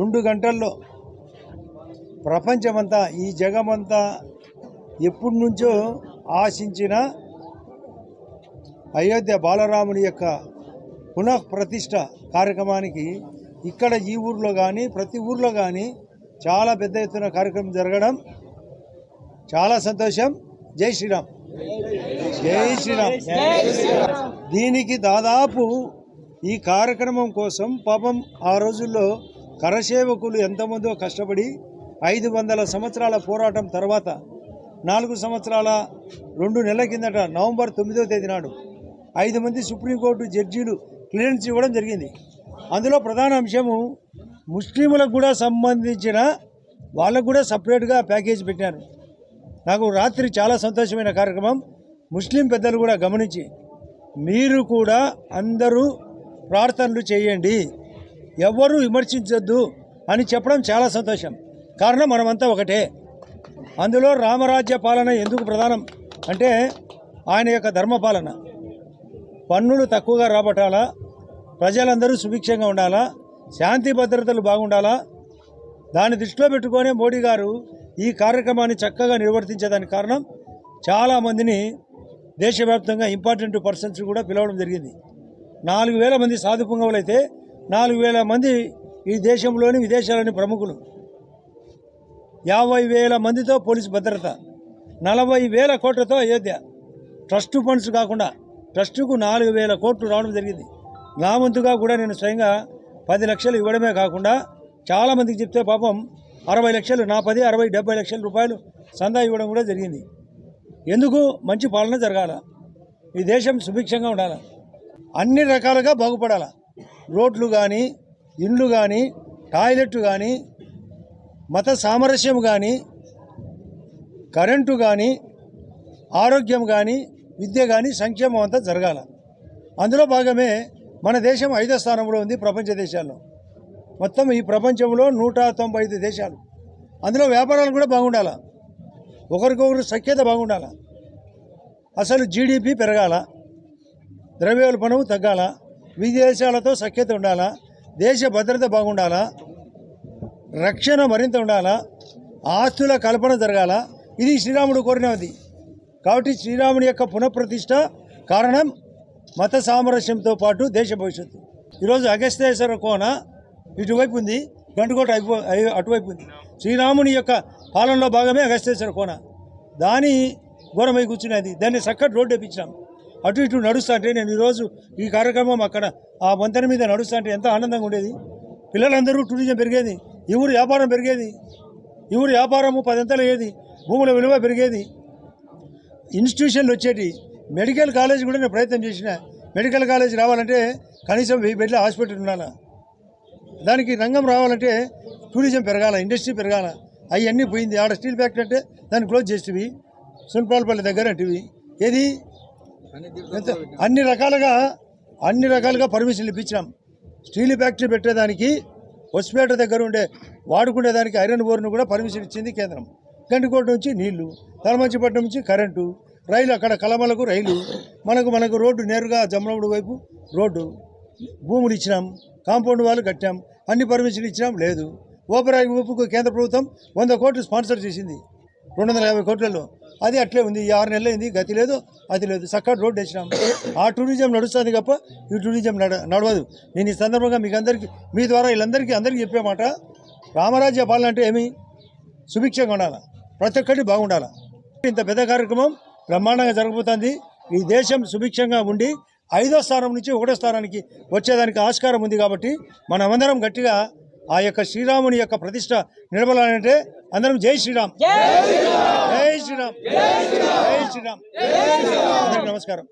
రెండు గంటల్లో ప్రపంచమంతా ఈ జగమంతా ఎప్పటి నుంచో ఆశించిన అయోధ్య బాలరాముని యొక్క పునః ప్రతిష్ట కార్యక్రమానికి ఇక్కడ ఈ ఊర్లో కానీ ప్రతి ఊర్లో కానీ చాలా పెద్ద ఎత్తున కార్యక్రమం జరగడం చాలా సంతోషం. జై శ్రీరామ్. జై శ్రీరామ్. దీనికి దాదాపు ఈ కార్యక్రమం కోసం పాపం ఆ రోజుల్లో కరసేవకులు ఎంతమందో కష్టపడి ఐదు వందల సంవత్సరాల పోరాటం తర్వాత నాలుగు సంవత్సరాల రెండు నెలల కిందట నవంబర్ తొమ్మిదవ తేదీ నాడు ఐదు మంది సుప్రీంకోర్టు జడ్జీలు క్లియరెన్స్ ఇవ్వడం జరిగింది. అందులో ప్రధాన అంశము ముస్లింలకు కూడా సంబంధించిన వాళ్ళకు కూడా సపరేట్గా ప్యాకేజ్ పెట్టారు. నాకు రాత్రి చాలా సంతోషమైన కార్యక్రమం. ముస్లిం పెద్దలు కూడా గమనించి మీరు కూడా అందరూ ప్రార్థనలు చేయండి. ఎవ్వరూ విమర్శించొద్దు అని చెప్పడం చాలా సంతోషం. కారణం మనమంతా ఒకటే. అందులో రామరాజ్య పాలన ఎందుకు ప్రధానం? అంటే ఆయన యొక్క ధర్మపాలన పన్నులు తక్కువగా రాబట్టాలా? ప్రజలందరూ సుభిక్షంగా ఉండాలా? శాంతి భద్రతలు బాగుండాలా? దాన్ని దృష్టిలో పెట్టుకొని మోడీ గారు ఈ కార్యక్రమాన్ని చక్కగా నిర్వర్తించేదానికి కారణం చాలామందిని దేశవ్యాప్తంగా ఇంపార్టెంట్ పర్సన్స్ కూడా పిలవడం జరిగింది. నాలుగు వేల మంది సాధు పుంగవులు నాలుగు వేల మంది ఈ దేశంలోని విదేశాలని ప్రముఖులు. యాభై వేల మందితో పోలీసు భద్రత నలభై వేల కోట్లతో అయోధ్య. ట్రస్ట్ ఫండ్స్ కాకుండా ట్రస్టుకు నాలుగు వేల కోట్లు రావడం జరిగింది. నా వంతుగా కూడా నేను స్వయంగా పది లక్షలు ఇవ్వడమే కాకుండా చాలామందికి చెప్తే పాపం అరవై లక్షలు నా పది అరవై డెబ్బై లక్షల రూపాయలు సందా ఇవ్వడం కూడా జరిగింది. ఎందుకు? మంచి పాలన జరగాల. ఈ దేశం సుభిక్షంగా ఉండాలి. అన్ని రకాలుగా బాగుపడాల. రోడ్లు కానీ ఇండ్లు కానీ టాయిలెట్ కానీ మత సామరస్యం కానీ కరెంటు కానీ ఆరోగ్యం కానీ విద్య కానీ సంక్షేమం అంతా జరగాల. అందులో భాగమే మన దేశం ఐదో స్థానంలో ఉంది ప్రపంచ దేశాల్లో. మొత్తం ఈ ప్రపంచంలో నూట తొంభై ఐదు దేశాలు. అందులో వ్యాపారాలు కూడా బాగుండాల. ఒకరికొకరు సఖ్యత బాగుండాల. అసలు జీడిపి పెరగాల. ద్రవ్యోల్బణం తగ్గాల. విదేశాలతో సఖ్యత ఉండాలా? దేశ భద్రత బాగుండాలా? రక్షణ మరింత ఉండాలా? ఆస్తుల కల్పన జరగాల? ఇది శ్రీరాముడు కోరినది. కాబట్టి శ్రీరాముడి యొక్క పునఃప్రతిష్ట కారణం మత సామరస్యంతో పాటు దేశ భవిష్యత్తు. ఈరోజు అగస్తేశ్వర కోన ఇటువైపు ఉంది గంటుకోట అయిపో అటువైపు ఉంది. శ్రీరాముని యొక్క పాలనలో భాగమే అగస్తేశ్వర కోన. దాని ఘోరమై కూర్చున్నది. దాన్ని చక్కటి రోడ్డు వేపించాం. అటు ఇటు నడుస్తా అంటే నేను ఈరోజు ఈ కార్యక్రమం అక్కడ ఆ వంతెన మీద నడుస్తా అంటే ఎంత ఆనందంగా ఉండేది. పిల్లలందరూ టూరిజం పెరిగేది. ఈ ఊరు వ్యాపారం పెరిగేది. ఈ ఊరు వ్యాపారము పదింతలు అయ్యేది. భూముల విలువ పెరిగేది. ఇన్స్టిట్యూషన్లు వచ్చేటి. మెడికల్ కాలేజ్ కూడా నేను ప్రయత్నం చేసిన. మెడికల్ కాలేజ్ రావాలంటే కనీసం వెయ్యి బెడ్ల హాస్పిటల్ ఉండాలా. దానికి రంగం రావాలంటే టూరిజం పెరగాల ఇండస్ట్రీ పెరగాల. అవన్నీ పోయింది. ఆడ స్టీల్ ఫ్యాక్టరీ అంటే దాన్ని క్లోజ్ చేసేవి సున్పాలపల్లి దగ్గర అంటివి. ఏది? అన్ని రకాలుగా అన్ని రకాలుగా పర్మిషన్లు ఇప్పించినాం. స్టీల్ ఫ్యాక్టరీ పెట్టేదానికి హొస్పేట దగ్గర ఉండే వాడుకునేదానికి ఐరన్ బోర్ను కూడా పర్మిషన్ ఇచ్చింది కేంద్రం. గండికోట నుంచి నీళ్ళు తలమంచిపట్నం నుంచి కరెంటు రైలు అక్కడ కలమలకు రైలు మనకు మనకు రోడ్డు నేరుగా జమ్మలమూడు వైపు రోడ్డు భూములు ఇచ్చినాం కాంపౌండ్ వాళ్ళు కట్టాం అన్ని పర్మిషన్లు ఇచ్చినాం లేదు. ఓపెరాయి ఊపుకు కేంద్ర ప్రభుత్వం వంద కోట్లు స్పాన్సర్ చేసింది. రెండు వందల యాభై కోట్లలో. అది అట్లే ఉంది. ఈ ఆరు నెలలు అయింది గతి లేదు అది లేదు. చక్కటి రోడ్డు వేసినాం. ఆ టూరిజం నడుస్తుంది తప్ప ఈ టూరిజం నడ నడవదు. నేను ఈ సందర్భంగా మీకు అందరికీ మీ ద్వారా వీళ్ళందరికీ అందరికీ చెప్పే మాట రామరాజ్య పాలన అంటే ఏమి? సుభిక్షంగా ఉండాలి? ప్రతి ఒక్కటి బాగుండాలి? ఇంత పెద్ద కార్యక్రమం బ్రహ్మాండంగా జరగబోతుంది. ఈ దేశం సుభిక్షంగా ఉండి ఐదో స్థానం నుంచి ఒకటో స్థానానికి వచ్చేదానికి ఆస్కారం ఉంది కాబట్టి మనమందరం గట్టిగా ఆ యొక్క శ్రీరాముని యొక్క ప్రతిష్ట నిలబడాలంటే అందరం జై శ్రీరామ్. జై శ్రీరామ్. జై శ్రీరామ్. అందరికీ నమస్కారం.